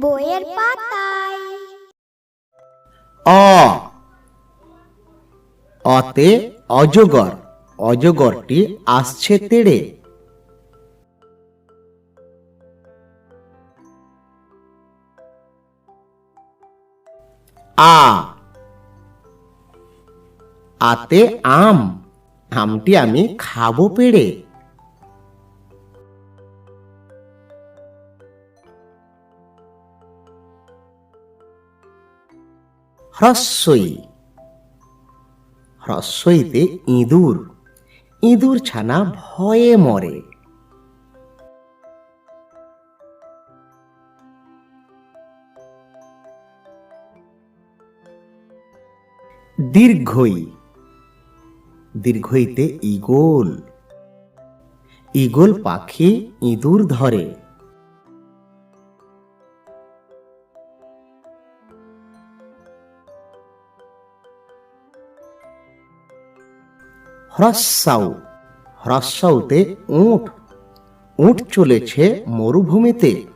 বইয়ের পাতায়। অ। অতে অজগর, অজগরটি আসছে তেড়ে। আ। আতে আম, আমটি আমি খাব পেড়ে। হ্রস্বই। হ্রস্বইতে ইঁদুর। ইঁদুর ছানা ভয়ে মরে। দীর্ঘই। দীর্ঘইতে ইগল ইগল পাখি ইঁদুর ধরে। হ্রস্বাউ। হ্রস্বাউতে উঁট। উঁট চলেছে মরুভূমিতে।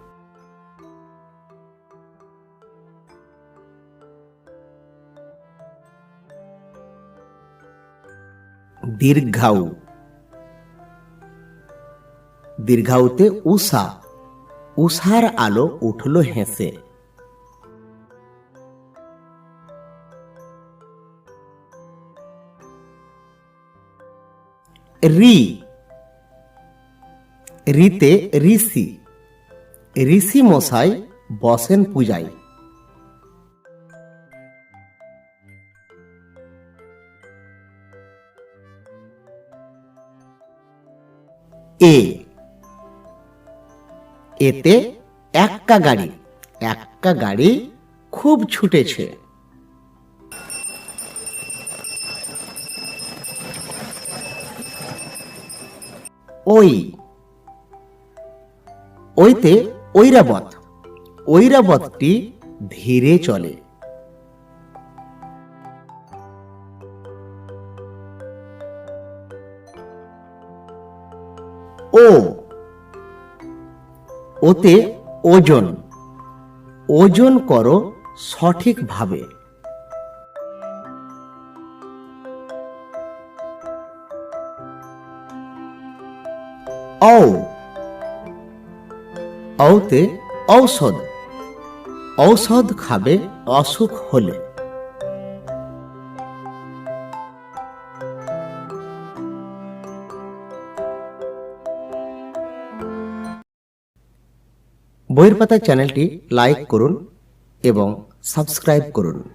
দীর্ঘাউ। দীর্ঘাউতে উষা। উষার আলো উঠল হেসে রি। রিতে ঋষি। ঋষি মশাই বসেন পূজায়। এ। এতে এক্কা গাড়ি এক্কা গাড়ি খুব ছুটেছে। ওই ওইতে ঐরাবত ঐরাবতটি ধীরে চলে। ও। ওতে ওজন। ওজন করো সঠিকভাবে। ঔ। ঔতে ঔষধ। ঔষধ খাবে অসুখ হলে। বইয়ের পাতা চ্যানেলটি লাইক করুন এবং সাবস্ক্রাইব করুন।